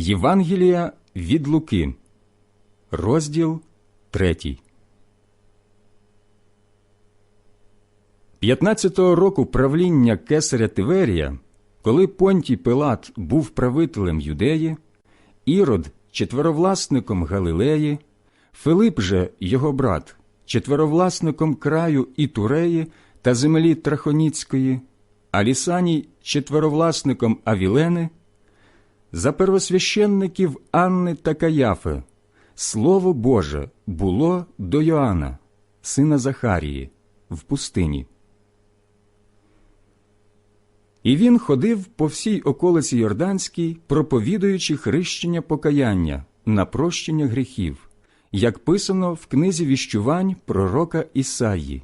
Євангелія від Луки, розділ 3. 15-го року правління кесаря Тиверія, коли Понтій Пилат був правителем Юдеї, Ірод четверовласником Галилеї, Филип же його брат, четверовласником краю Ітуреї та землі Трахоніцької, а Лісаній четверовласником Авілени, за первосвященників Анни та Каяфи, Слово Боже було до Йоанна, сина Захарії, в пустині. І він ходив по всій околиці Йорданській, проповідуючи хрещення покаяння на прощення гріхів, як писано в книзі віщувань пророка Ісаї.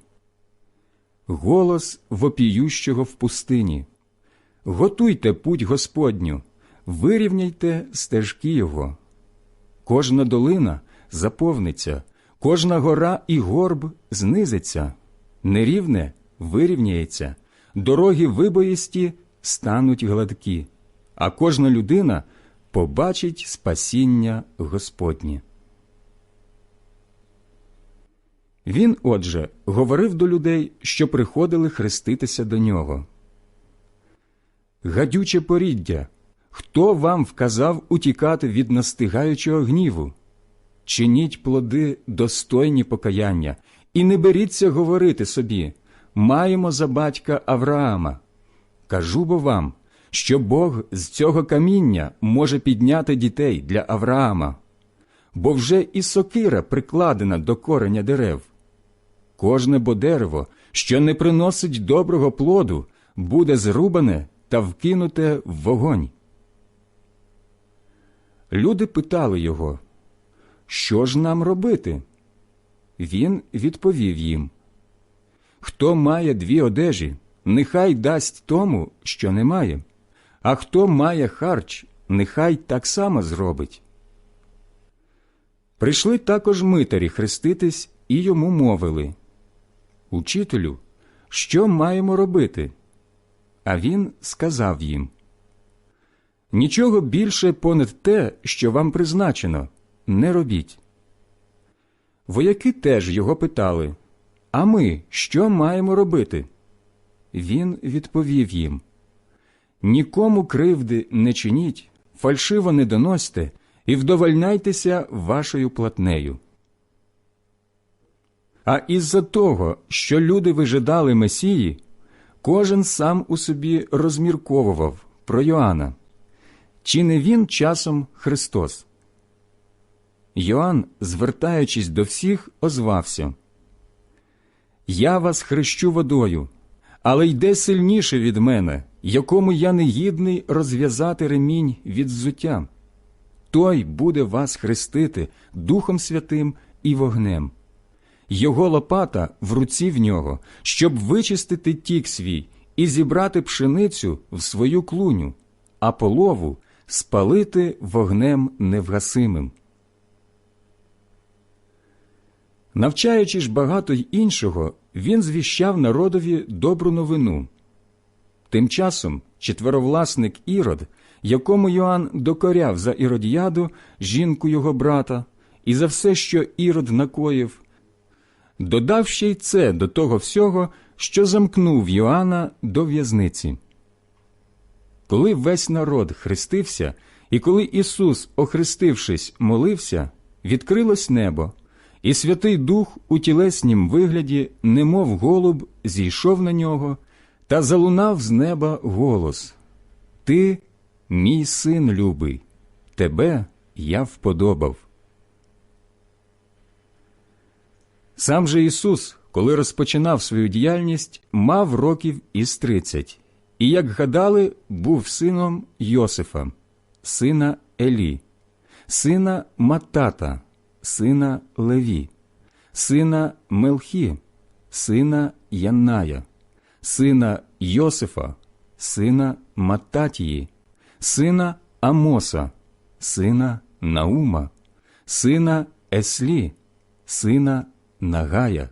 Голос вопіющого в пустині. Готуйте путь Господню, вирівняйте стежки Його. Кожна долина заповниться, кожна гора і горб знизиться, нерівне вирівняється дороги вибоїсті стануть гладкі, а кожна людина побачить спасіння Господнє. Він, отже, говорив до людей, що приходили хреститися до нього. Гадюче поріддя, хто вам вказав утікати від настигаючого гніву? Чиніть плоди достойні покаяння, і не беріться говорити собі маємо за батька Авраама. Кажу бо вам, що Бог з цього каміння може підняти дітей для Авраама, бо вже і сокира прикладена до кореня дерев. Кожне бо дерево, що не приносить доброго плоду, буде зрубане та вкинуте в вогонь. Люди питали його, що ж нам робити? Він відповів їм Хто має дві одежі, нехай дасть тому, що не має, а хто має харч, нехай так само зробить. Прийшли також митарі хреститись і йому мовили Учителю, що маємо робити? А він сказав їм Нічого більше понад те, що вам призначено, не робіть. Вояки теж його питали а ми що маємо робити? Він відповів їм Нікому кривди не чиніть, фальшиво не доносьте і вдовольняйтеся вашою платнею. А із-за того, що люди вижидали Месії, кожен сам у собі розмірковував про Йоанна. Чи не він часом Христос? Йоанн, звертаючись до всіх, озвався я вас хрещу водою, але йде сильніше від мене, якому я не гідний розв'язати ремінь від взуття. Той буде вас хрестити Духом Святим і вогнем. Його лопата в руці в нього, щоб вичистити тік свій і зібрати пшеницю в свою клуню, а полову спалити вогнем невгасимим. Навчаючи ж багато й іншого, він звіщав народові добру новину. Тим часом четверовласник Ірод, якому Йоанн докоряв за Іродіаду, жінку його брата, і за все, що Ірод накоїв, додав ще й це до того всього, що замкнув Йоанна до в'язниці. Коли весь народ хрестився, і коли Ісус, охрестившись, молився, відкрилось небо. І Святий Дух у тілеснім вигляді, немов голуб, зійшов на нього та залунав з неба голос Ти, мій син любий, тебе я вподобав. Сам же Ісус, коли розпочинав свою діяльність, мав років із тридцять, і, як гадали, був сином Йосифа, сина Елі, сина Матата сина Леві, сина Мелхі, сина Янная, сина Йосифа, сина Мататії, сина Амоса, сина Наума, сина Еслі, сина Нагая,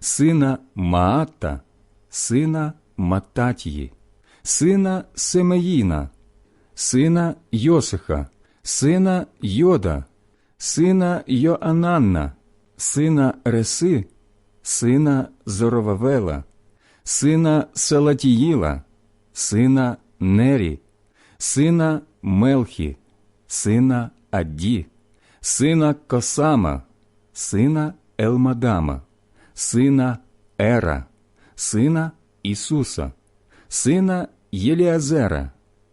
сина Маата, сина Мататії, сина Семеїна, сина Йосиха, сина Йода, сина Йоананна, сина Реси, сина Зоровавела, сина Салатіїла, сина Нері, сина Мелхі, сина Адді, сина Косама, сина Елмадама, сина Ера, сина Ісуса, сина Єліазера,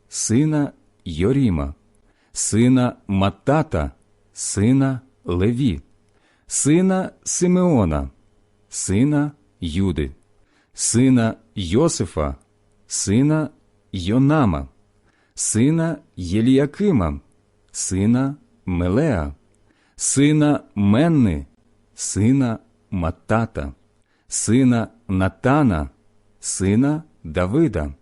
сина Йоріма, сина Матата, сина Леві, сина Симеона, сина Юди, сина Йосифа, сина Йонама, сина Єліякима, сина Мелеа, сина Менни, сина Матата, сина Натана, сина Давида,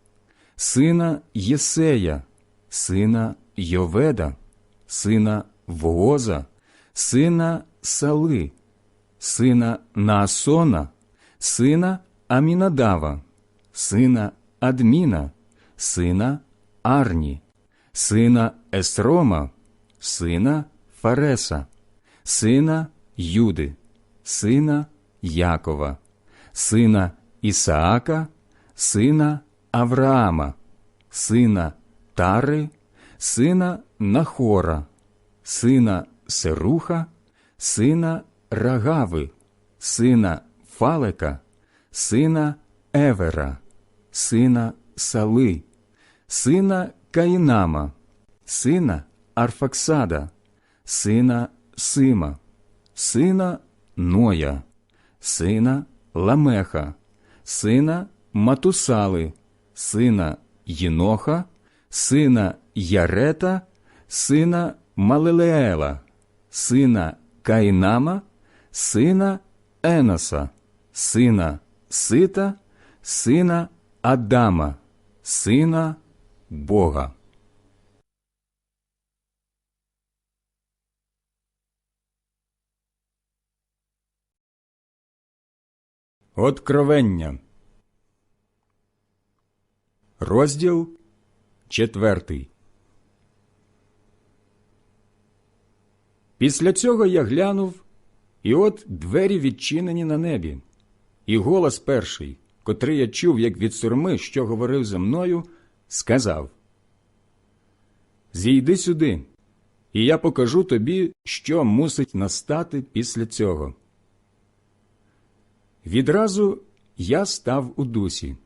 сина Єсея, сина Йоведа, сина Вооза, сина Сали, сина Наасона, сина Амінадава, сина Адміна, сина Арні, сина Есрома, сина Фареса, сина Юди, сина Якова, сина Ісаака, сина Авраама, сина Тари, сина Нахора, сина Серуха, сина Рагави, сина Фалека, сина Евера, сина Сали, сина Каїнама, сина Арфаксада, сина Сима, сина Ноя, сина Ламеха, сина Матусали, сина Єноха, сина Ярета, сина Малилеела, сина Каїнама, сина Еноса, сина Сита, сина Адама, сина Бога. Откровення. Розділ четвертий. Після цього я глянув, і от двері відчинені на небі, і голос перший, котрий я чув, як від сурми, що говорив за мною, сказав: Зійди сюди, і я покажу тобі, що мусить настати після цього. Відразу я став у дусі,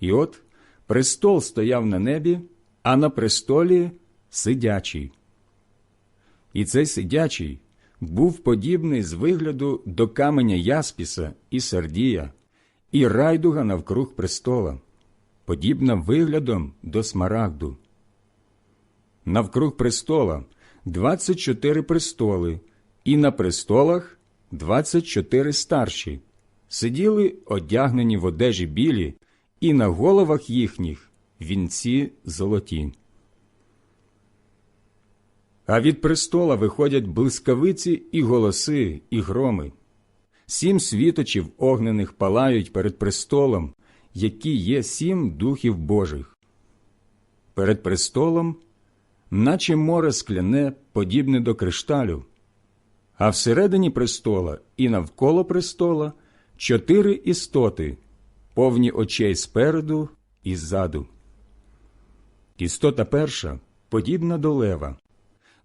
і от престол стояв на небі, а на престолі сидячий. І цей сидячий був подібний з вигляду до каменя Яспіса і Сардія, і райдуга навкруг престола, подібна виглядом до смарагду. Навкруг престола двадцять чотири престоли, і на престолах двадцять чотири старші сиділи одягнені в одежі білі, і на головах їхніх вінці золоті. А від престола виходять блискавиці і голоси, і громи. Сім світочів огнених палають перед престолом, які є сім духів Божих. Перед престолом, наче море скляне, подібне до кришталю, а всередині престола і навколо престола чотири істоти, повні очей спереду і ззаду. Істота перша подібна до лева,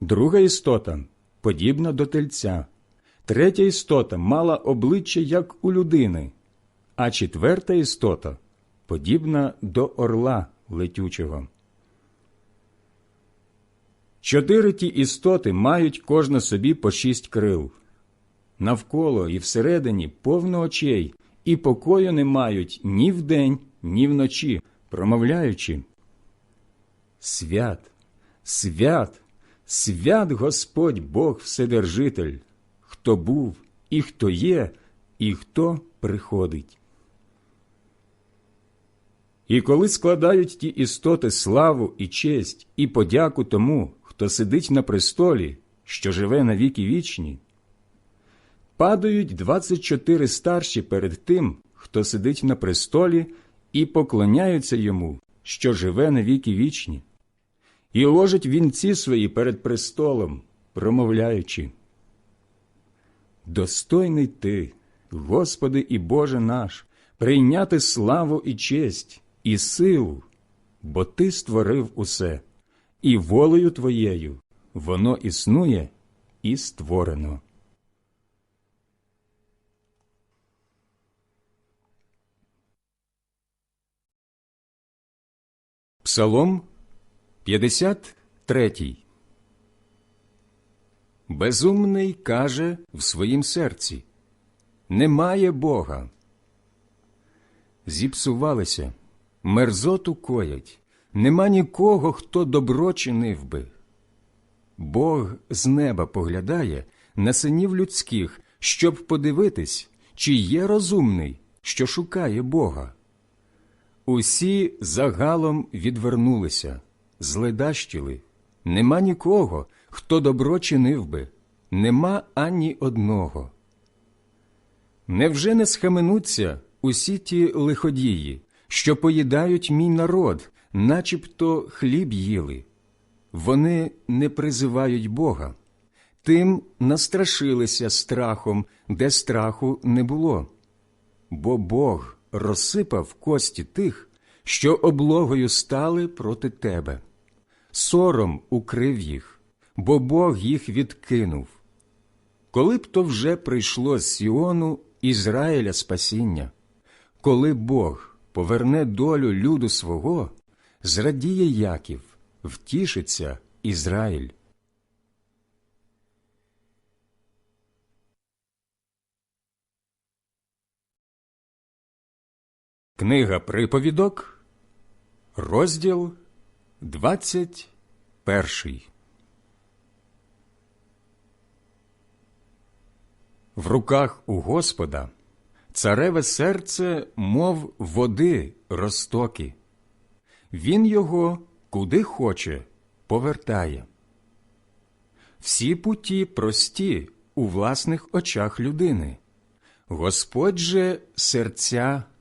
друга істота подібна до тельця, третя істота мала обличчя, як у людини, а четверта істота подібна до орла летючого. Чотири ті істоти мають кожна собі по шість крил. Навколо і всередині повно очей, і покою не мають ні вдень, ні вночі, промовляючи. Свят, свят, свят Господь Бог Вседержитель, хто був, і хто є, і хто приходить. І коли складають ті істоти славу і честь, і подяку тому, хто сидить на престолі, що живе на віки вічні, падають двадцять чотири старші перед тим, хто сидить на престолі, і поклоняються йому, що живе на віки вічні, і ложить вінці свої перед престолом, промовляючи. Достойний ти, Господи і Боже наш, прийняти славу і честь, і силу, бо Ти створив усе, і волею Твоєю воно існує і створено. Псалом 53 Безумний каже в своїм серці Немає Бога. Зіпсувалися, мерзоту коять, нема нікого, хто добро чинив би. Бог з неба поглядає на синів людських, щоб подивитись, чи є розумний, що шукає Бога. Усі загалом відвернулися, зледащили. Нема нікого, хто добро чинив би, нема ані одного. Невже не схаменуться усі ті лиходії, що поїдають мій народ, начебто хліб їли? Вони не призивають Бога, тим настрашилися страхом, де страху не було. Бо Бог розсипав кості тих, що облогою стали проти тебе. Сором укрив їх, бо Бог їх відкинув. Коли б то вже прийшло з Сіону Ізраїля спасіння, коли Бог поверне долю люду свого, зрадіє Яків, втішиться Ізраїль. Книга Приповідок, розділ двадцять перший. В руках у Господа цареве серце, мов води розтоки. Він його куди хоче повертає. Всі путі прості у власних очах людини. Господь же серця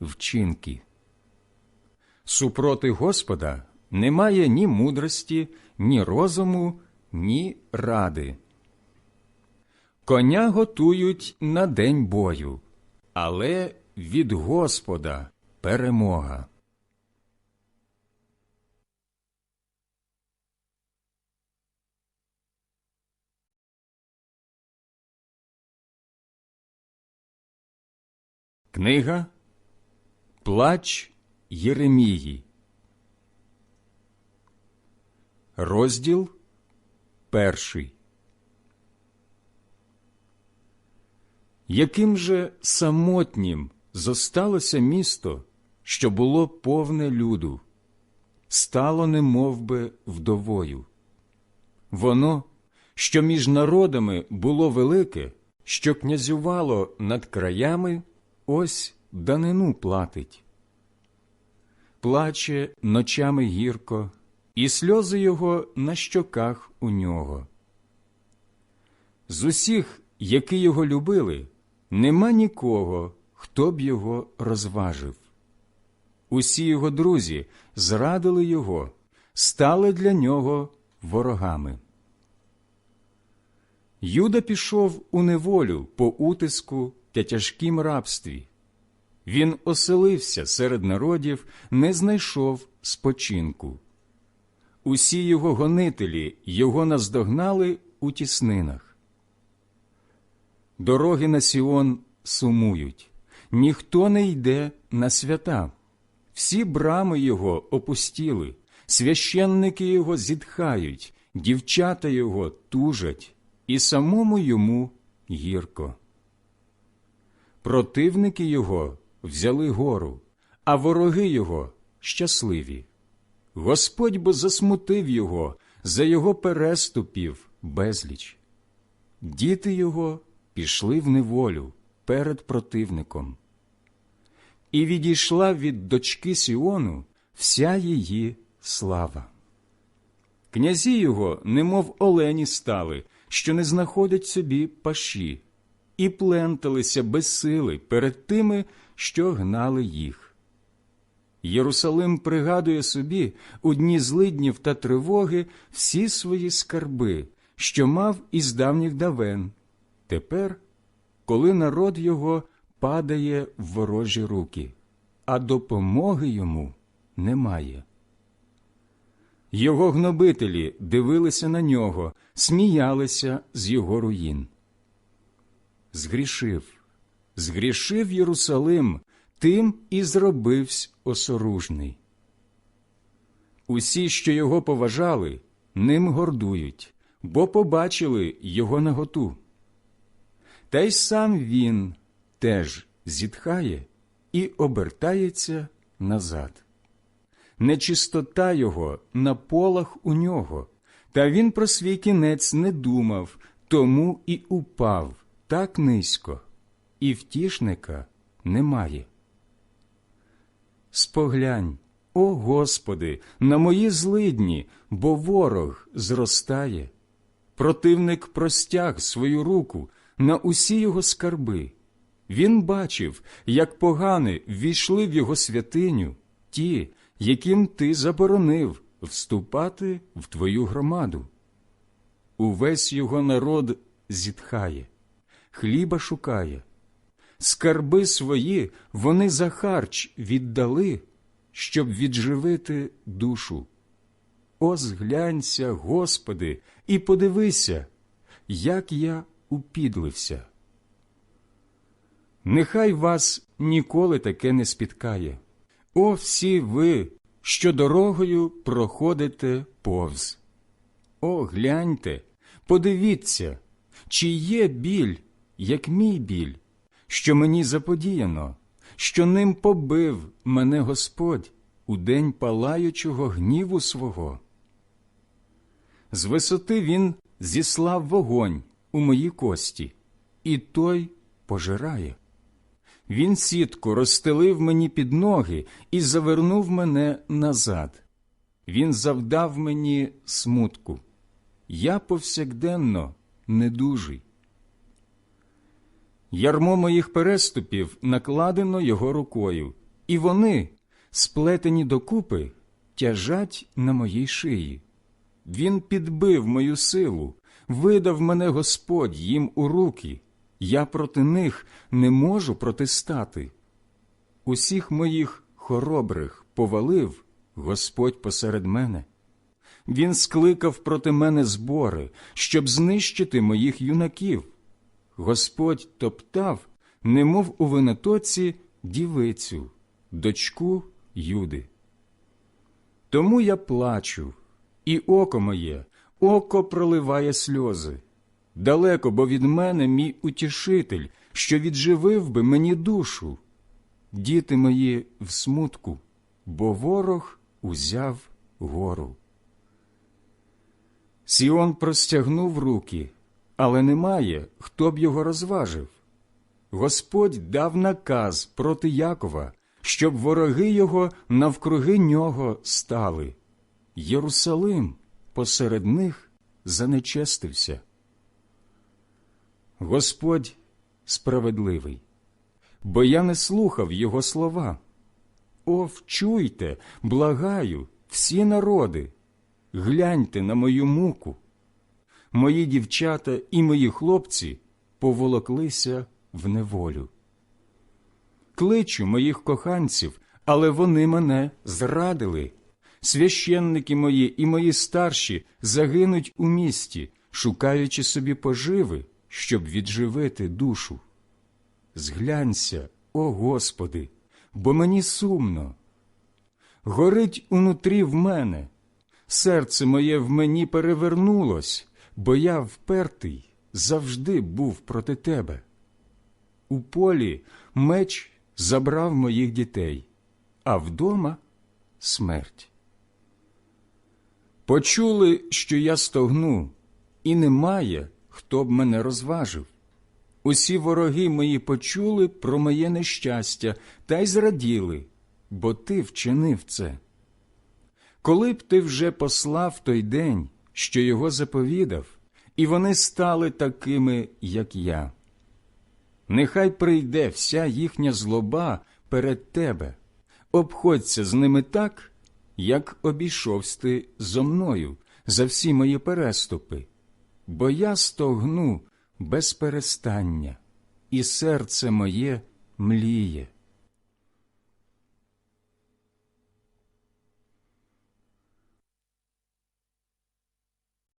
вчинки. Супроти Господа немає ні мудрості, ні розуму, ні ради. Коня готують на день бою, але від Господа перемога. Книга Плач Єремії. Розділ перший. Яким же самотнім зосталося місто, що було повне люду, стало немов би вдовою. Воно, що між народами було велике, що князювало над краями, ось данину платить. Плаче ночами гірко, і сльози його на щоках у нього. З усіх, які його любили, нема нікого, хто б його розважив. Усі його друзі зрадили його, стали для нього ворогами. Юда пішов у неволю по утиску та тяжкім рабстві. Він оселився серед народів, не знайшов спочинку. Усі його гонителі його наздогнали у тіснинах. Дороги на Сіон сумують, ніхто не йде на свята. Всі брами його опустіли, священники його зітхають, дівчата його тужать, і самому йому гірко. Противники його взяли гору, а вороги його щасливі. Господь бо засмутив його за його переступів безліч. Діти його пішли в неволю перед противником. І відійшла від дочки Сіону вся її слава. Князі його, немов олені стали, що не знаходять собі паші, і пленталися без сили перед тими, що гнали їх. Єрусалим пригадує собі у дні злиднів та тривоги всі свої скарби, що мав із давніх давен. Тепер, коли народ його падає в ворожі руки, а допомоги йому немає. Його гнобителі дивилися на нього, сміялися з його руїн. Згрішив, згрішив Єрусалим, тим і зробивсь осоружний. Усі, що його поважали, ним гордують, бо побачили його наготу. Та й сам він теж зітхає і обертається назад. Нечистота його на полах у нього, та він про свій кінець не думав, тому і упав так низько, і втішника немає. Споглянь, о Господи, на мої злидні, бо ворог зростає. Противник простяг свою руку на усі його скарби. Він бачив, як погани ввійшли в його святиню, ті, яким ти заборонив вступати в твою громаду. Увесь його народ зітхає, хліба шукає. Скарби свої вони за харч віддали, щоб відживити душу. О, зглянься, Господи, і подивися, як я упідлився. Нехай вас ніколи таке не спіткає. О, всі ви, що дорогою проходите повз. О, гляньте, подивіться, чи є біль, як мій біль, що мені заподіяно, що ним побив мене Господь у день палаючого гніву свого. З висоти він зіслав вогонь у мої кості, і той пожирає. Він сітку розстелив мені під ноги і завернув мене назад. Він завдав мені смутку. Я повсякденно недужий. Ярмо моїх переступів накладено його рукою, і вони, сплетені докупи, тяжать на моїй шиї. Він підбив мою силу, видав мене Господь їм у руки. Я проти них не можу протистати. Усіх моїх хоробрих повалив Господь посеред мене. Він скликав проти мене збори, щоб знищити моїх юнаків. Господь топтав, немов у винотоці, дівицю, дочку Юди. Тому я плачу, і око моє, око проливає сльози. Далеко бо від мене мій утішитель, що відживив би мені душу. Діти мої в смутку, бо ворог узяв гору. Сіон простягнув руки, але немає, хто б його розважив. Господь дав наказ проти Якова, щоб вороги його навкруги нього стали. Єрусалим посеред них занечестився. Господь справедливий, бо я не слухав його слова. О, вчуйте, благаю, всі народи, гляньте на мою муку. Мої дівчата і мої хлопці поволоклися в неволю. Кличу моїх коханців, але вони мене зрадили. Священники мої і мої старші загинуть у місті, шукаючи собі поживи, щоб відживити душу. Зглянься, о Господи, бо мені сумно. Горить унутрі в мене, серце моє в мені перевернулось, бо я впертий завжди був проти тебе. У полі меч забрав моїх дітей, а вдома смерть. Почули, що я стогну, і немає, хто б мене розважив. Усі вороги мої почули про моє нещастя та й зраділи, бо ти вчинив це. Коли б ти вже послав той день, що його заповідав, і вони стали такими, як я. Нехай прийде вся їхня злоба перед тебе, обходься з ними так, як обійшовсь ти зо мною за всі мої переступи, бо я стогну без перестання, і серце моє мліє.